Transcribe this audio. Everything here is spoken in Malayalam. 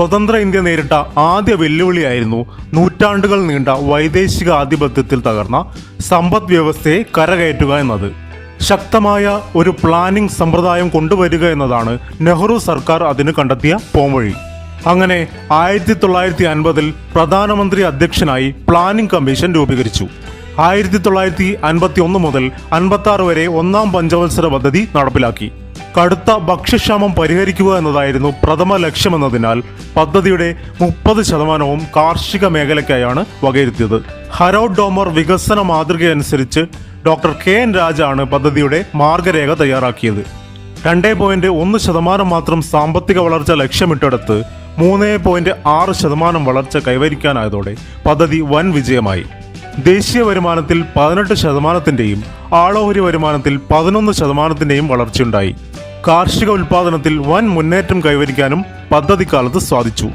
സ്വതന്ത്ര ഇന്ത്യ നേരിട്ട ആദ്യ വെല്ലുവിളിയായിരുന്നു നൂറ്റാണ്ടുകൾ നീണ്ട വൈദേശിക ആധിപത്യത്തിൽ തകർന്ന സമ്പദ് വ്യവസ്ഥയെ കരകയറ്റുക എന്നത്. ശക്തമായ ഒരു പ്ലാനിംഗ് സമ്പ്രദായം കൊണ്ടുവരിക എന്നതാണ് നെഹ്റു സർക്കാർ അതിന് കണ്ടെത്തിയ പോംവഴി. അങ്ങനെ ആയിരത്തി തൊള്ളായിരത്തി അൻപതിൽ പ്രധാനമന്ത്രി അധ്യക്ഷനായി പ്ലാനിംഗ് കമ്മീഷൻ രൂപീകരിച്ചു. ആയിരത്തി തൊള്ളായിരത്തി അൻപത്തി ഒന്ന് മുതൽ അൻപത്തി വരെ ഒന്നാം പഞ്ചവത്സര പദ്ധതി നടപ്പിലാക്കി. കടുത്ത ഭക്ഷ്യക്ഷാമം പരിഹരിക്കുക എന്നതായിരുന്നു പ്രഥമ ലക്ഷ്യമെന്നതിനാൽ പദ്ധതിയുടെ മുപ്പത് ശതമാനവും കാർഷിക മേഖലയ്ക്കായാണ് വകയിരുത്തിയത്. ഹരോഡ് ഡോമർ വികസന മാതൃകയനുസരിച്ച് ഡോക്ടർ കെ എൻ രാജാണ് പദ്ധതിയുടെ മാർഗരേഖ തയ്യാറാക്കിയത്. രണ്ടേ പോയിന്റ് ഒന്ന് ശതമാനം മാത്രം സാമ്പത്തിക വളർച്ച ലക്ഷ്യമിട്ടെടുത്ത് മൂന്ന് പോയിന്റ് ആറ് ശതമാനം വളർച്ച കൈവരിക്കാനായതോടെ പദ്ധതി വൻ വിജയമായി. ദേശീയ വരുമാനത്തിൽ പതിനെട്ട് ശതമാനത്തിന്റെയും ആളോഹരി വരുമാനത്തിൽ പതിനൊന്ന് ശതമാനത്തിന്റെയും വളർച്ചയുണ്ടായി. കാർഷിക ഉൽപാദനത്തിൽ വൻ മുന്നേറ്റം കൈവരിക്കാനും പദ്ധതിക്കാലത്ത് സാധിച്ചു.